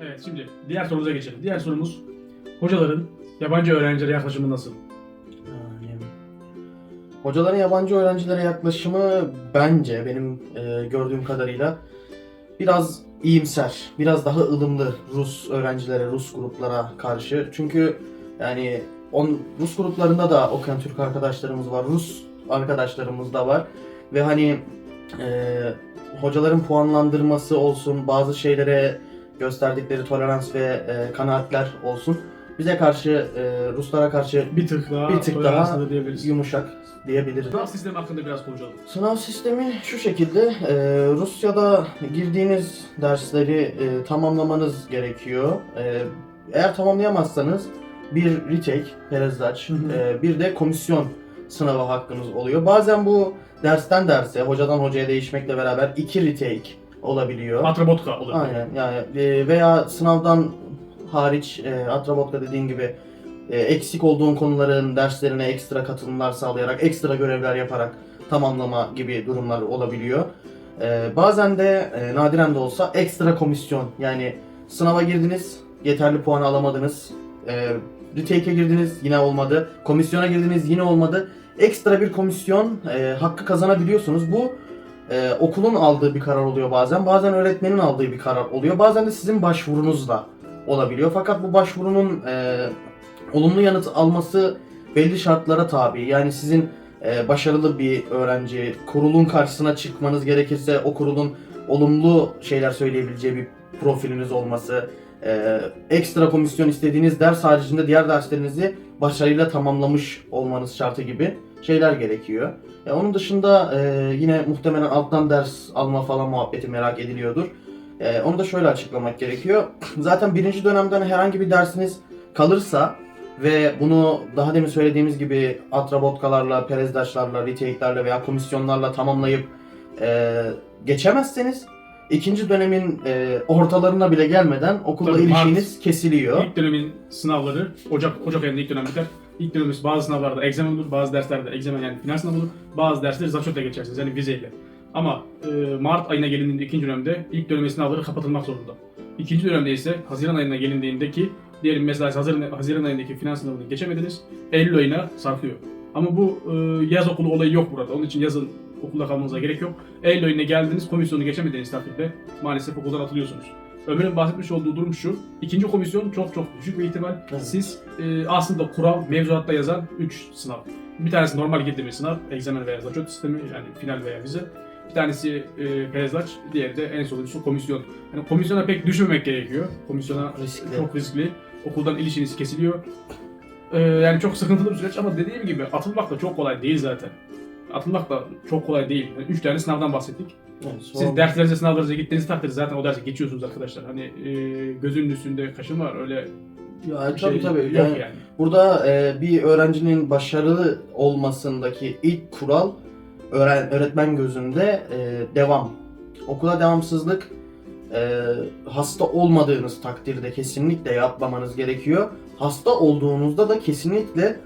Evet şimdi diğer sorumuza geçelim. Diğer sorumuz hocaların yabancı öğrencilere yaklaşımı nasıl? Hocaların yabancı öğrencilere yaklaşımı bence benim e, gördüğüm kadarıyla biraz iyimser, biraz daha ılımlı Rus öğrencilere, Rus gruplara karşı. Çünkü yani on, Rus gruplarında da okuyan Türk arkadaşlarımız var, Rus arkadaşlarımız da var ve hani e, hocaların puanlandırması olsun, bazı şeylere gösterdikleri tolerans ve e, kanaatler olsun bize karşı, e, Ruslara karşı Bir tık daha Bir tık daha da diyebiliriz. yumuşak diyebiliriz. Sınav sistemi hakkında biraz konuşalım. Sınav sistemi şu şekilde, e, Rusya'da girdiğiniz dersleri e, tamamlamanız gerekiyor. E, eğer tamamlayamazsanız bir retake, perezdaç, e, bir de komisyon sınavı hakkınız oluyor. Bazen bu dersten derse, hocadan hocaya değişmekle beraber iki retake olabiliyor. Atrabotka olur. Aynen yani e, veya sınavdan hariç e, Atrabotka dediğin gibi e, eksik olduğun konuların derslerine ekstra katılımlar sağlayarak, ekstra görevler yaparak tamamlama gibi durumlar olabiliyor. E, bazen de e, nadiren de olsa ekstra komisyon yani sınava girdiniz, yeterli puan alamadınız. E, retake'e girdiniz yine olmadı. Komisyona girdiniz yine olmadı. Ekstra bir komisyon e, hakkı kazanabiliyorsunuz. Bu e, okulun aldığı bir karar oluyor bazen. Bazen öğretmenin aldığı bir karar oluyor. Bazen de sizin başvurunuzla olabiliyor. Fakat bu başvurunun e, olumlu yanıt alması belli şartlara tabi. Yani sizin e, başarılı bir öğrenci, kurulun karşısına çıkmanız gerekirse o kurulun olumlu şeyler söyleyebileceği bir profiliniz olması, e, ekstra komisyon istediğiniz ders haricinde diğer derslerinizi başarıyla tamamlamış olmanız şartı gibi şeyler gerekiyor. Ya onun dışında e, yine muhtemelen alttan ders alma falan muhabbeti merak ediliyordur. E, onu da şöyle açıklamak gerekiyor. Zaten birinci dönemden herhangi bir dersiniz kalırsa ve bunu daha demin söylediğimiz gibi atrabotkalarla, perezdaşlarla, retake'lerle veya komisyonlarla tamamlayıp e, geçemezseniz ikinci dönemin e, ortalarına bile gelmeden okulla Tabii, ilişkiniz kesiliyor. İlk dönemin sınavları Ocak Ocak ayında ilk dönem biter. İlk dönemimiz bazı sınavlarda egzamin olur, bazı derslerde egzamin yani final sınavı olur, bazı dersleri zaçotle geçersiniz yani vizeyle. Ama e, Mart ayına gelindiğinde ikinci dönemde ilk dönemin sınavları kapatılmak zorunda. İkinci dönemde ise Haziran ayına gelindiğindeki diyelim mesela Haziran, Haziran ayındaki final sınavını geçemediniz, Eylül ayına sarkıyor. Ama bu e, yaz okulu olayı yok burada. Onun için yazın okulda kalmanıza gerek yok. Eylül ayına geldiniz, komisyonu geçemediğiniz takdirde maalesef okuldan atılıyorsunuz. Ömer'in bahsetmiş olduğu durum şu. İkinci komisyon çok çok düşük bir ihtimal. Evet. Siz e, aslında kural mevzuatta yazan 3 sınav. Bir tanesi normal girdiğimiz sınav, egzamin veya zaçot sistemi yani final veya vize. Bir tanesi e, perezdaç, diğeri de en sonuncusu komisyon. Yani komisyona pek düşmemek gerekiyor. Komisyona Riskli. çok riskli. Okuldan ilişkiniz kesiliyor. E, yani çok sıkıntılı bir süreç ama dediğim gibi atılmak da çok kolay değil zaten. Atılmak da çok kolay değil. Yani üç tane sınavdan bahsettik. Yani Siz derslerinize, sınavlarınıza gittiğiniz takdirde zaten o derse geçiyorsunuz arkadaşlar. Hani e, gözünün üstünde kaşın var öyle Ya, tabii şey tabii. yok Yani, yani. Burada e, bir öğrencinin başarılı olmasındaki ilk kural öğren, öğretmen gözünde e, devam. Okula devamsızlık e, hasta olmadığınız takdirde kesinlikle yapmamanız gerekiyor. Hasta olduğunuzda da kesinlikle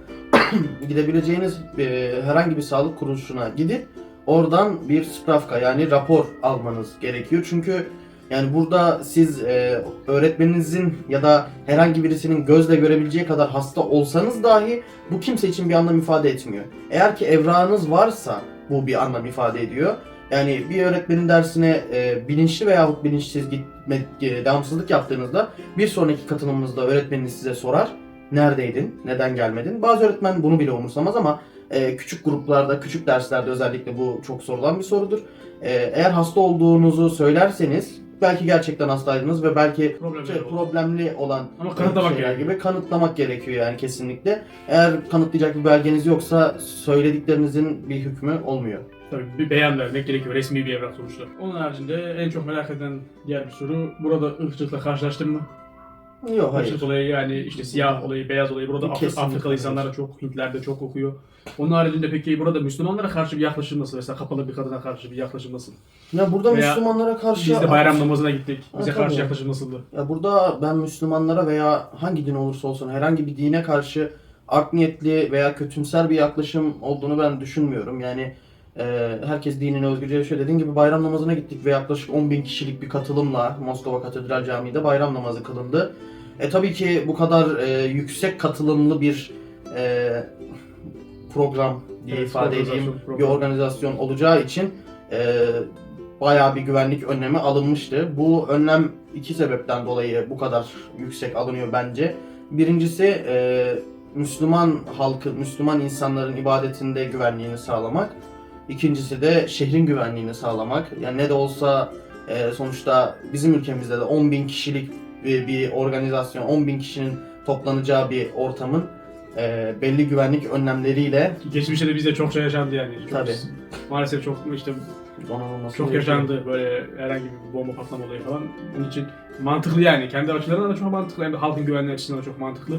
gidebileceğiniz e, herhangi bir sağlık kuruluşuna gidip oradan bir spravka yani rapor almanız gerekiyor. Çünkü yani burada siz e, öğretmeninizin ya da herhangi birisinin gözle görebileceği kadar hasta olsanız dahi bu kimse için bir anlam ifade etmiyor. Eğer ki evrağınız varsa bu bir anlam ifade ediyor. Yani bir öğretmenin dersine e, bilinçli veyahut bilinçsiz gitme, e, devamsızlık yaptığınızda bir sonraki katılımınızda öğretmeniniz size sorar. Neredeydin? Neden gelmedin? Bazı öğretmen bunu bile umursamaz ama e, küçük gruplarda, küçük derslerde özellikle bu çok sorulan bir sorudur. E, eğer hasta olduğunuzu söylerseniz belki gerçekten hastaydınız ve belki Problemler şey, problemli olan Ama kanıtlamak şeyler gerekiyor. gibi kanıtlamak gerekiyor yani kesinlikle. Eğer kanıtlayacak bir belgeniz yoksa söylediklerinizin bir hükmü olmuyor. Tabii bir beyan vermek gerekiyor. Resmi bir evrak sonuçta. Onun haricinde en çok merak edilen diğer bir soru. Burada ırkçılıkla karşılaştın mı? Yok hayır. Irkçılık olayı yani işte siyah olayı, beyaz olayı. Burada Kesinlikle Afrikalı hayır. insanlara çok, Hintlerde çok okuyor. Onun haricinde peki burada Müslümanlara karşı bir yaklaşım nasıl? Mesela kapalı bir kadına karşı bir yaklaşım nasıl? Ya burada Veya Müslümanlara karşı Biz de bayram namazına gittik. Bize Ha, karşı tabii. yaklaşım nasıldı? Ya burada ben Müslümanlara veya hangi din olursa olsun herhangi bir dine karşı art niyetli veya kötümser bir yaklaşım olduğunu ben düşünmüyorum. Yani e, herkes dinini özgürce yaşıyor. Dediğim gibi bayram namazına gittik ve yaklaşık 10 bin kişilik bir katılımla Moskova Katedral Camii'de bayram namazı kılındı. E tabii ki bu kadar e, yüksek katılımlı bir e, program diye Evet, ifade edeyim bir program. organizasyon olacağı için e, bayağı bir güvenlik önlemi alınmıştı. Bu önlem iki sebepten dolayı bu kadar yüksek alınıyor bence. Birincisi e, Müslüman halkı, Müslüman insanların ibadetinde güvenliğini sağlamak. İkincisi de şehrin güvenliğini sağlamak. Yani ne de olsa e, sonuçta bizim ülkemizde de 10 bin kişilik bir, bir organizasyon, 10 bin kişinin toplanacağı bir ortamın e, belli güvenlik önlemleriyle Geçmişte de bizde çok şey yaşandı yani. Çok, Tabii. Maalesef çok işte donanılması çok gerekiyor. yaşandı böyle herhangi bir bomba patlama olayı falan. Onun için mantıklı yani. Kendi açılarından da çok mantıklı. Hem de halkın güvenliği açısından da çok mantıklı.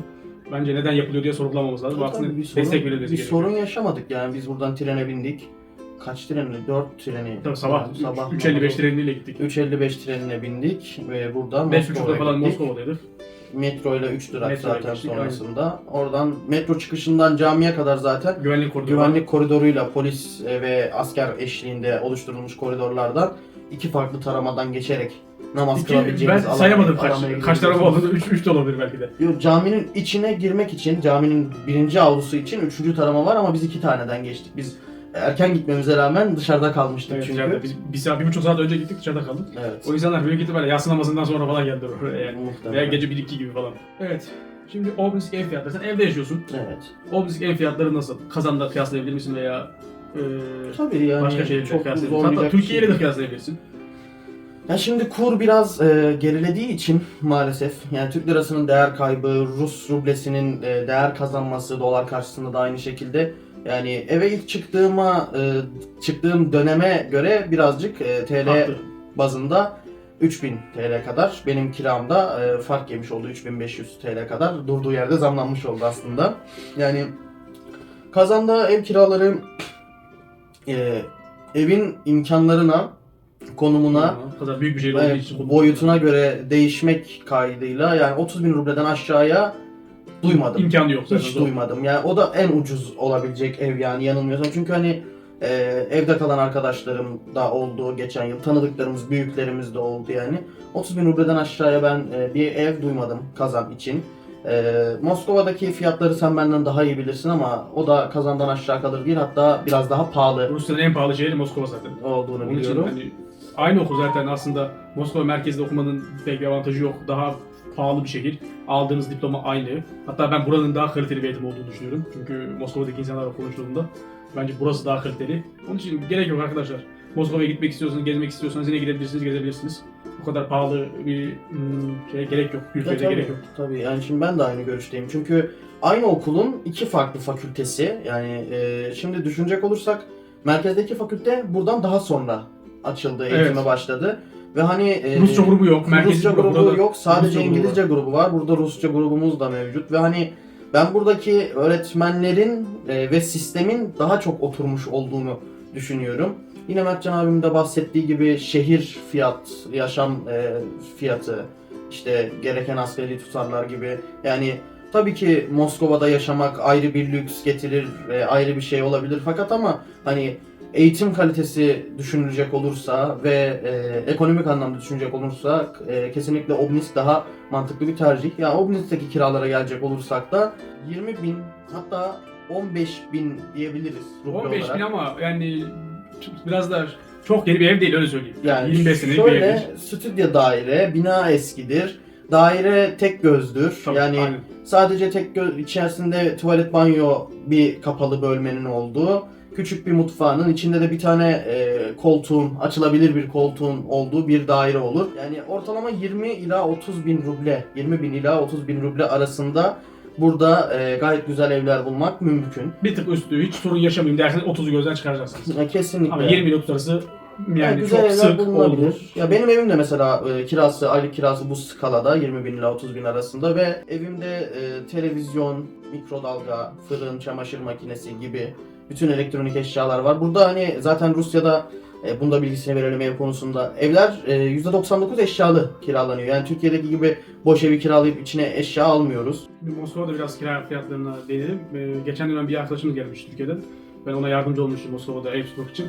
Bence neden yapılıyor diye sorgulamamız lazım. Tabii Aslında bir sorun, destek verilmesi bir sorun yaşamadık yani biz buradan trene bindik. Kaç treni? 4 treni. Tabii sabah, sabah 3.55 treniyle gittik. 3.55 trenine bindik ve buradan 5.30'da Moskova'ya falan. Moskova'daydık. Metro ile 3 durak Metroya zaten geçtik, sonrasında. Oradan metro çıkışından camiye kadar zaten Güvenlik koridoru. güvenlik koridoruyla polis e, ve asker eşliğinde oluşturulmuş koridorlardan iki farklı taramadan geçerek namaz İki, ben kılabileceğimiz alana- sayamadım kaç, kaç tarafı girebiliyorsunuz. oldu. 3 3 de olabilir belki de. Yok, caminin içine girmek için, caminin birinci avlusu için üçüncü tarama var ama biz iki taneden geçtik. Biz erken gitmemize rağmen dışarıda kalmıştık Evet, çünkü. dışarıda. Biz, bir, saat, bir buçuk saat önce gittik dışarıda kaldık. Evet. O insanlar büyük ihtimalle yatsı namazından sonra falan geldiler oraya yani. Muhtemelen. Veya gece 1-2 gibi falan. Evet. Şimdi Obnisk ev fiyatları. Sen evde yaşıyorsun. Evet. Obnisk ev fiyatları nasıl? Kazan'da kıyaslayabilir misin veya e, Tabii yani başka çok kıyaslayabilir misin? Hatta zorlayacak Türkiye ile bir de şey. kıyaslayabilirsin. Ya şimdi kur biraz e, gerilediği için maalesef yani Türk lirasının değer kaybı, Rus rublesinin e, değer kazanması dolar karşısında da aynı şekilde yani eve ilk çıktığıma e, çıktığım döneme göre birazcık e, TL Arttı. bazında 3000 TL kadar benim kiramda e, fark yemiş oldu 3500 TL kadar durduğu yerde zamlanmış oldu aslında. Yani kazanda ev kiraları e, evin imkanlarına konumuna kadar büyük bir olduğu için. boyutuna göre değişmek kaydıyla yani 30 bin rubleden aşağıya duymadım. İmkanı yok zaten. Hiç zor. duymadım. Yani o da en ucuz olabilecek ev yani yanılmıyorsam. Çünkü hani e, evde kalan arkadaşlarım da oldu geçen yıl. Tanıdıklarımız, büyüklerimiz de oldu yani. 30 bin rubleden aşağıya ben e, bir ev duymadım kazan için. E, Moskova'daki fiyatları sen benden daha iyi bilirsin ama o da kazandan aşağı kalır değil. Hatta biraz daha pahalı Rusya'nın en pahalı şehri Moskova zaten. olduğunu Onun için biliyorum. hani aynı okul zaten aslında Moskova merkezde okumanın pek bir avantajı yok. Daha pahalı bir şehir. Aldığınız diploma aynı. Hatta ben buranın daha kaliteli bir eğitim olduğunu düşünüyorum. Çünkü Moskova'daki insanlarla konuştuğumda bence burası daha kaliteli. Onun için gerek yok arkadaşlar. Moskova'ya gitmek istiyorsanız, gezmek istiyorsanız yine gidebilirsiniz, gezebilirsiniz. Bu kadar pahalı bir hmm, şeye gerek yok. Ya Ülkede tabii, gerek yok. tabii yani şimdi ben de aynı görüşteyim. Çünkü aynı okulun iki farklı fakültesi yani e, şimdi düşünecek olursak merkezdeki fakülte buradan daha sonra açıldı, eğitime Evet. başladı. Ve hani e, Rusça grubu yok. merkezi Rusça grubu burada- yok. Sadece Rusça grubu İngilizce grubu var. Burada Rusça grubumuz da mevcut ve hani ben buradaki öğretmenlerin e, ve sistemin daha çok oturmuş olduğunu düşünüyorum. Yine Mertcan abim de bahsettiği gibi şehir fiyat, yaşam e, fiyatı, işte gereken asgari tutarlar gibi. Yani tabii ki Moskova'da yaşamak ayrı bir lüks getirir, e, ayrı bir şey olabilir. Fakat ama hani eğitim kalitesi düşünülecek olursa ve e, ekonomik anlamda düşünecek olursa e, kesinlikle Obnisk daha mantıklı bir tercih. Yani Obnisk'teki kiralara gelecek olursak da 20 bin hatta 15 bin diyebiliriz ruble 15 olarak. bin ama yani biraz da çok yeni bir ev değil öyle söyleyeyim. Yani 25 senelik bir stüdyo daire, bina eskidir. Daire tek gözdür. Tabii, yani aynen. sadece tek göz içerisinde tuvalet banyo bir kapalı bölmenin olduğu küçük bir mutfağının içinde de bir tane e, koltuğun açılabilir bir koltuğun olduğu bir daire olur. Yani ortalama 20 ila 30 bin ruble 20 bin ila 30 bin ruble arasında burada e, gayet güzel evler bulmak mümkün. bir tık üstü hiç sorun yaşamayayım derseniz 30'u gözden çıkaracaksınız. Yani kesinlikle. Ama 20 ile 30 arası yani, Yani güzel çok evler sık bulunabilir. olur. Ya benim evim de mesela e, kirası, aylık kirası bu skalada 20 bin ila 30 bin arasında ve evimde e, televizyon, mikrodalga, fırın, çamaşır makinesi gibi bütün elektronik eşyalar var. Burada hani zaten Rusya'da e, bunda bilgisini verelim ev konusunda. Evler e, %99 eşyalı kiralanıyor. Yani Türkiye'deki gibi boş evi kiralayıp içine eşya almıyoruz. Moskova'da biraz kira fiyatlarına değinelim. Ee, geçen dönem bir arkadaşımız gelmiş Türkiye'den. Ben ona yardımcı olmuştum Moskova'da ev tutmak için.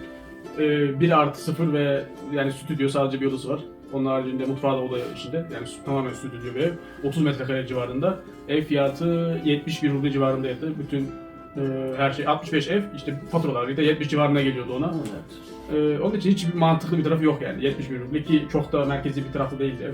Ee, 1 artı 0 ve yani stüdyo sadece bir odası var. Onun haricinde mutfağı da oda içinde. Yani tamamen stüdyo bir ev. 30 metrekare civarında. Ev fiyatı 71 ruble civarındaydı. Bütün e, her şey 65 ev işte faturalar bir de 70 civarına geliyordu ona. Evet. Ee, onun için hiç mantıklı bir tarafı yok yani 71 ruble ki çok da merkezi bir tarafta değil ev.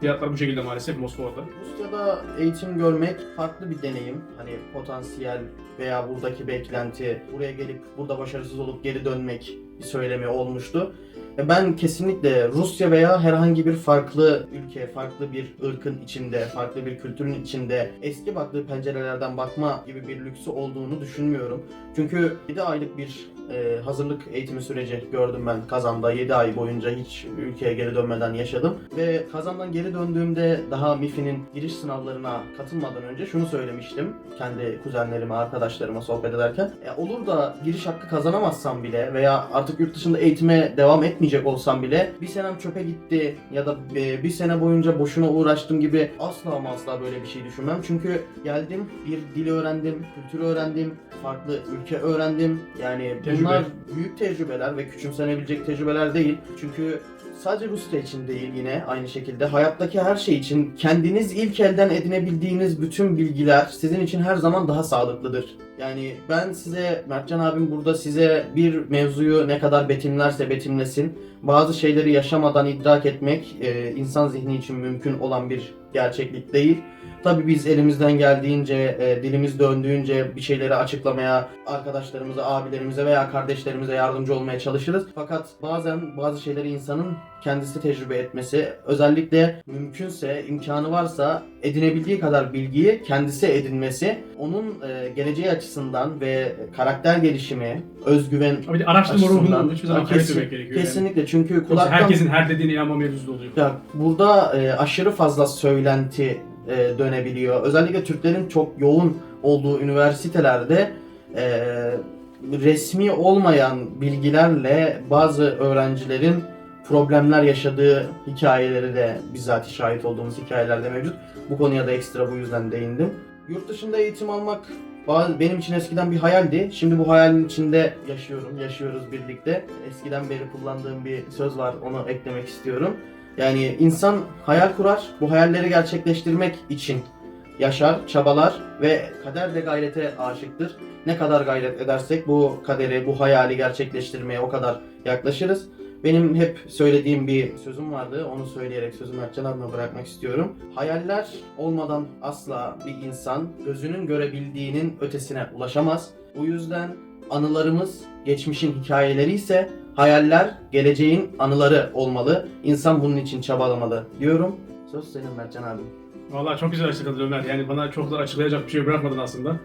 Fiyatlar bu şekilde maalesef Moskova'da. Rusya'da eğitim görmek farklı bir deneyim. Hani potansiyel veya buradaki beklenti, buraya gelip burada başarısız olup geri dönmek bir söylemi olmuştu. E Ben kesinlikle Rusya veya herhangi bir farklı ülke, farklı bir ırkın içinde, farklı bir kültürün içinde eski baktığı pencerelerden bakma gibi bir lüksü olduğunu düşünmüyorum. Çünkü 7 aylık bir e, hazırlık eğitimi süreci gördüm ben Kazan'da. 7 ay boyunca hiç ülkeye geri dönmeden yaşadım. Ve Kazan'dan geri döndüğümde daha MIFI'nin giriş sınavlarına katılmadan önce şunu söylemiştim. Kendi kuzenlerime, arkadaşlarıma sohbet ederken. E, olur da giriş hakkı kazanamazsam bile veya artık yurt dışında eğitime devam etmeyecek olsam bile bir senem çöpe gitti ya da e, bir sene boyunca boşuna uğraştım gibi asla ama asla böyle bir şey düşünmem. Çünkü geldim, bir dil öğrendim, kültür öğrendim, farklı ülke öğrendim. Yani Tecrübe. bunlar büyük tecrübeler ve küçümsenebilecek tecrübeler değil. Çünkü sadece Rusya için değil yine aynı şekilde hayattaki her şey için kendiniz ilk elden edinebildiğiniz bütün bilgiler sizin için her zaman daha sağlıklıdır. Yani ben size Mertcan abim burada size bir mevzuyu ne kadar betimlerse betimlesin bazı şeyleri yaşamadan idrak etmek e, insan zihni için mümkün olan bir gerçeklik değil. Tabii biz elimizden geldiğince, e, dilimiz döndüğünce bir şeyleri açıklamaya, arkadaşlarımıza, abilerimize veya kardeşlerimize yardımcı olmaya çalışırız. Fakat bazen bazı şeyleri insanın kendisi tecrübe etmesi, özellikle mümkünse, imkanı varsa edinebildiği kadar bilgiyi kendisi edinmesi, onun e, geleceği açısından ve karakter gelişimi, özgüven de araştırma ruhunu hiçbir zaman kaybetmemek gerekiyor. yani. kesinlikle çünkü Yoksa kulaktan herkesin her dediğine inanma mevzusu oluyor. ya burada e, aşırı fazla söylenti e, dönebiliyor. Özellikle Türklerin çok yoğun olduğu üniversitelerde e, resmi olmayan bilgilerle bazı öğrencilerin problemler yaşadığı hikayeleri de bizzat şahit olduğumuz hikayelerde mevcut. Bu konuya da ekstra bu yüzden değindim. Yurt dışında eğitim almak benim için eskiden bir hayaldi. Şimdi bu hayalin içinde yaşıyorum, yaşıyoruz birlikte. Eskiden beri kullandığım bir söz var, onu eklemek istiyorum. Yani insan hayal kurar, bu hayalleri gerçekleştirmek için yaşar, çabalar ve kader de gayrete aşıktır. Ne kadar gayret edersek bu kaderi, bu hayali gerçekleştirmeye o kadar yaklaşırız. Benim hep söylediğim bir sözüm vardı. Onu söyleyerek sözü Mertcan abime bırakmak istiyorum. Hayaller olmadan asla bir insan gözünün görebildiğinin ötesine ulaşamaz. Bu yüzden anılarımız geçmişin hikayeleri ise hayaller geleceğin anıları olmalı. İnsan bunun için çabalamalı diyorum. Söz senin Mertcan abi. Vallahi çok güzel açıkladın Ömer. Yani bana çok da açıklayacak bir şey bırakmadın aslında.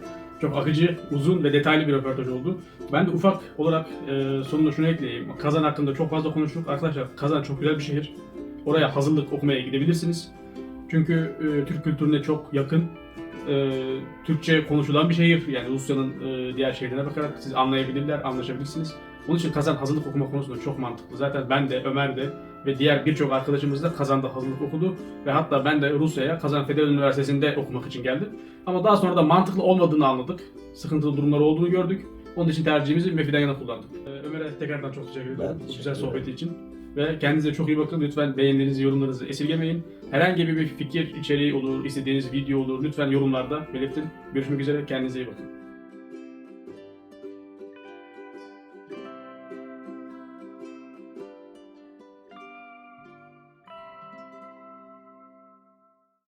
Çok akıcı, uzun ve detaylı bir röportaj oldu. Ben de ufak olarak e, sonunda şunu ekleyeyim. Kazan hakkında çok fazla konuştuk. Arkadaşlar Kazan çok güzel bir şehir. Oraya hazırlık okumaya gidebilirsiniz. Çünkü e, Türk kültürüne çok yakın. e, Türkçe konuşulan bir şehir. Yani Rusya'nın e, diğer şehirlerine bakarak siz anlayabilirler, anlaşabilirsiniz. Onun için Kazan hazırlık okuma konusunda çok mantıklı. Zaten ben de, Ömer de ve diğer birçok arkadaşımız da Kazan'da hazırlık okudu. Ve hatta ben de Rusya'ya Kazan Federal Üniversitesi'nde okumak için geldim. Ama daha sonra da mantıklı olmadığını anladık. Sıkıntılı durumlar olduğunu gördük. Onun için tercihimizi MEFİ'den yana kullandık. Ee, Ömer'e tekrardan çok teşekkür ederim bu güzel sohbeti için. Ve kendinize çok iyi bakın. Lütfen beğenilerinizi, yorumlarınızı esirgemeyin. Herhangi bir fikir içeriği olur, istediğiniz video olur. Lütfen yorumlarda belirtin. Görüşmek üzere. Kendinize iyi bakın.